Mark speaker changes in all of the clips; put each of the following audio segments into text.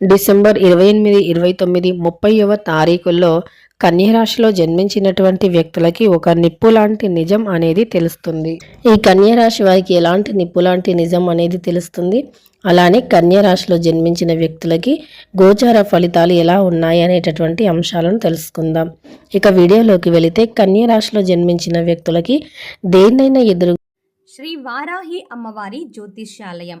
Speaker 1: December ఇరవై ఎనిమిది ఇరవై తొమ్మిది ముప్పైవ తారీఖుల్లో కన్యరాశిలో జన్మించినటువంటి వ్యక్తులకి ఒక నిప్పు లాంటి నిజం అనేది తెలుస్తుంది. ఈ కన్యరాశి వారికి ఎలాంటి నిప్పు లాంటి నిజం అనేది తెలుస్తుంది? అలానే కన్యరాశిలో జన్మించిన వ్యక్తులకి గోచార ఫలితాలు ఎలా ఉన్నాయి అనేటటువంటి అంశాలను తెలుసుకుందాం. ఇక వీడియోలోకి వెళితే కన్యరాశిలో జన్మించిన వ్యక్తులకి దేన్నైనా ఎదురు
Speaker 2: శ్రీ వారాహి అమ్మవారి జ్యోతిష్యాలయం.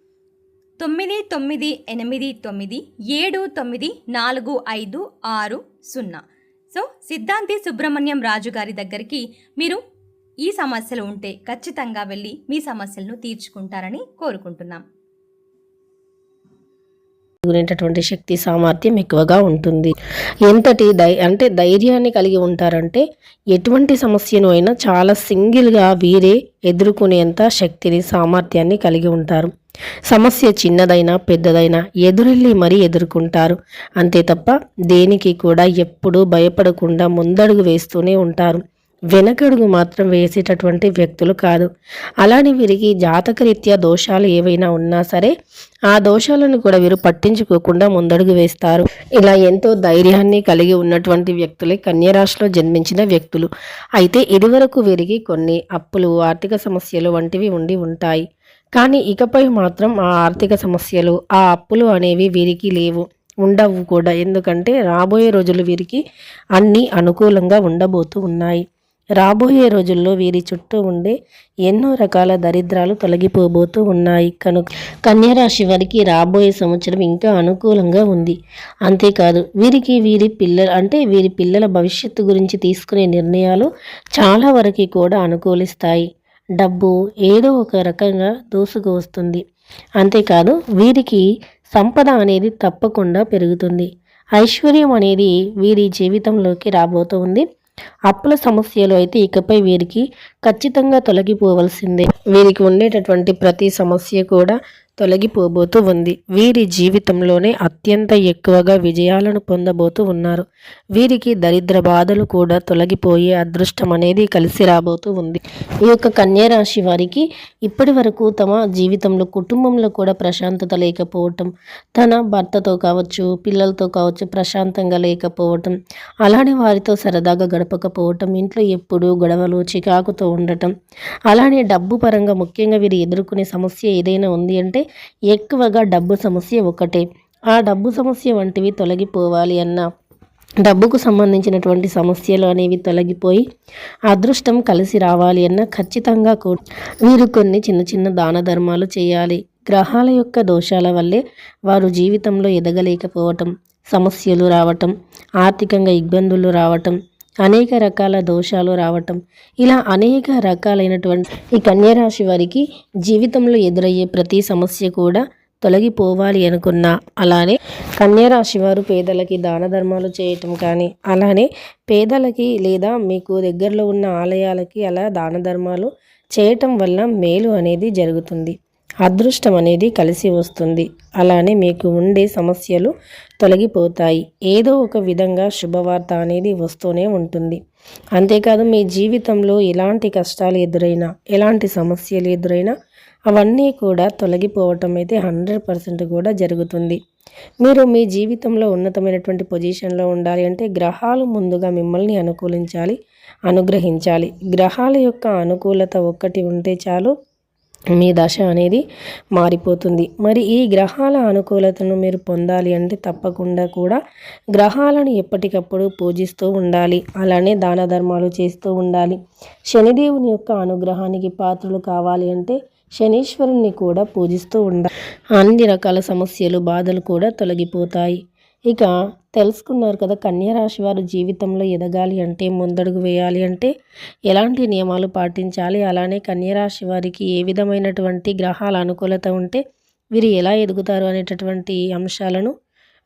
Speaker 2: తొమ్మిది తొమ్మిది ఎనిమిది తొమ్మిది ఏడు తొమ్మిది నాలుగు ఐదు ఆరు సున్నా. సో సిద్ధాంతి సుబ్రహ్మణ్యం రాజు గారి దగ్గరికి మీరు ఈ సమస్యలు ఉంటే ఖచ్చితంగా వెళ్ళి మీ సమస్యలను తీర్చుకుంటారని కోరుకుంటున్నాం.
Speaker 1: గురైనటువంటి శక్తి సామర్థ్యం ఎక్కువగా ఉంటుంది. ఎంతటి ధై అంటే ధైర్యాన్ని కలిగి ఉంటారంటే ఎటువంటి సమస్యను అయినా చాలా సింగిల్గా వీరే ఎదుర్కొనేంత శక్తిని సామర్థ్యాన్ని కలిగి ఉంటారు. సమస్య చిన్నదైనా పెద్దదైనా ఎదురెళ్ళి మరీ ఎదుర్కొంటారు. అంతే తప్ప దేనికి కూడా ఎప్పుడూ భయపడకుండా ముందడుగు వేస్తూనే ఉంటారు. వెనకడుగు మాత్రం వేసేటటువంటి వ్యక్తులు కాదు. అలానే వీరికి జాతకరీత్యా దోషాలు ఏవైనా ఉన్నా సరే ఆ దోషాలను కూడా వీరు పట్టించుకోకుండా ముందడుగు వేస్తారు. ఇలా ఎంతో ధైర్యాన్ని కలిగి ఉన్నటువంటి వ్యక్తులే కన్యరాశిలో జన్మించిన వ్యక్తులు. అయితే ఇదివరకు వీరికి కొన్ని అప్పులు ఆర్థిక సమస్యలు వంటివి ఉండి ఉంటాయి. కానీ ఇకపై మాత్రం ఆ ఆర్థిక సమస్యలు ఆ అప్పులు అనేవి వీరికి లేవు ఉండవు కూడా. ఎందుకంటే రాబోయే రోజులు వీరికి అన్నీ అనుకూలంగా ఉండబోతూ ఉన్నాయి. రాబోయే రోజుల్లో వీరి చుట్టూ ఉండే ఎన్నో రకాల దరిద్రాలు తొలగిపోబోతూ ఉన్నాయి. కనుక కన్యరాశి వారికి రాబోయే సంవత్సరం ఇంకా అనుకూలంగా ఉంది. అంతేకాదు వీరికి వీరి పిల్లల అంటే వీరి పిల్లల భవిష్యత్తు గురించి తీసుకునే నిర్ణయాలు చాలా వరకు కూడా అనుకూలిస్తాయి. డబ్బు ఏదో ఒక రకంగా దూసుకువస్తుంది. అంతేకాదు వీరికి సంపద అనేది తప్పకుండా పెరుగుతుంది. ఐశ్వర్యం అనేది వీరి జీవితంలోకి రాబోతుంది. అప్పుల సమస్యలు అయితే ఇకపై వీరికి ఖచ్చితంగా తొలగిపోవలసిందే. వీరికి ఉండేటటువంటి ప్రతి సమస్య కూడా తొలగిపోబోతూ ఉంది. వీరి జీవితంలోనే అత్యంత ఎక్కువగా విజయాలను పొందబోతూ ఉన్నారు. వీరికి దరిద్ర బాధలు కూడా తొలగిపోయే అదృష్టం అనేది కలిసి రాబోతూ ఉంది. ఈ యొక్క కన్యారాశి వారికి ఇప్పటి వరకు తమ జీవితంలో కుటుంబంలో కూడా ప్రశాంతత లేకపోవటం తన భర్తతో కావచ్చు పిల్లలతో కావచ్చు ప్రశాంతంగా లేకపోవటం అలానే వారితో సరదాగా గడపకపోవటం ఇంట్లో ఎప్పుడూ గొడవలు చికాకుతో ఉండటం అలానే డబ్బు పరంగా ముఖ్యంగా వీరు ఎదుర్కొనే సమస్య ఏదైనా ఉంది అంటే ఎక్కువగా డబ్బు సమస్య ఒకటే. ఆ డబ్బు సమస్య వంటివి తొలగిపోవాలి అన్న. డబ్బుకు సంబంధించినటువంటి సమస్యలు అనేవి తొలగిపోయి అదృష్టం కలిసి రావాలి అన్న ఖచ్చితంగా కూడా వీరు కొన్ని చిన్న చిన్న దాన ధర్మాలు చేయాలి. గ్రహాల యొక్క దోషాల వల్లే వారు జీవితంలో ఎదగలేకపోవటం సమస్యలు రావటం ఆర్థికంగా ఇబ్బందులు రావటం అనేక రకాల దోషాలు రావటం. ఇలా అనేక రకాలైనటువంటి ఈ కన్యరాశి వారికి జీవితంలో ఎదురయ్యే ప్రతి సమస్య కూడా తొలగిపోవాలి అనుకున్నా అలానే కన్యరాశి వారు పేదలకి దాన ధర్మాలు చేయటం కానీ అలానే పేదలకి లేదా మీకు దగ్గరలో ఉన్న ఆలయాలకి అలా దాన ధర్మాలు చేయటం వల్ల మేలు అనేది జరుగుతుంది. అదృష్టం అనేది కలిసి వస్తుంది. అలానే మీకు ఉండే సమస్యలు తొలగిపోతాయి. ఏదో ఒక విధంగా శుభవార్త అనేది వస్తూనే ఉంటుంది. అంతేకాదు మీ జీవితంలో ఎలాంటి కష్టాలు ఎదురైనా ఎలాంటి సమస్యలు ఎదురైనా అవన్నీ కూడా తొలగిపోవటం అయితే హండ్రెడ్ పర్సెంట్ కూడా జరుగుతుంది. మీరు మీ జీవితంలో ఉన్నతమైనటువంటి పొజిషన్లో ఉండాలి అంటే గ్రహాలు ముందుగా మిమ్మల్ని అనుకూలించాలి అనుగ్రహించాలి. గ్రహాల యొక్క అనుకూలత ఒక్కటి ఉంటే చాలు మీ దశ అనేది మారిపోతుంది. మరి ఈ గ్రహాల అనుకూలతను మీరు పొందాలి అంటే తప్పకుండా కూడా గ్రహాలను ఎప్పటికప్పుడు పూజిస్తూ ఉండాలి. అలానే దాన ధర్మాలు చేస్తూ ఉండాలి. శనిదేవుని యొక్క అనుగ్రహానికి పాత్రలు కావాలి అంటే శనీశ్వరుణ్ణి కూడా పూజిస్తూ ఉండాలి. అన్ని రకాల సమస్యలు బాధలు కూడా తొలగిపోతాయి. ఇక తెలుసుకున్నారు కదా కన్యరాశి వారు జీవితంలో ఎదగాలి అంటే ముందడుగు వేయాలి అంటే ఎలాంటి నియమాలు పాటించాలి? అలానే కన్యరాశి వారికి ఏ విధమైనటువంటి గ్రహాల అనుకూలత ఉంటే వీరు ఎలా ఎదుగుతారు అనేటటువంటి అంశాలను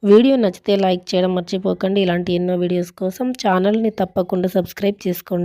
Speaker 1: వీడియో నచ్చితే లైక్ చేయడం మర్చిపోకండి. ఇలాంటి ఎన్నో వీడియోస్ కోసం ఛానల్ని తప్పకుండా సబ్స్క్రైబ్ చేసుకోండి.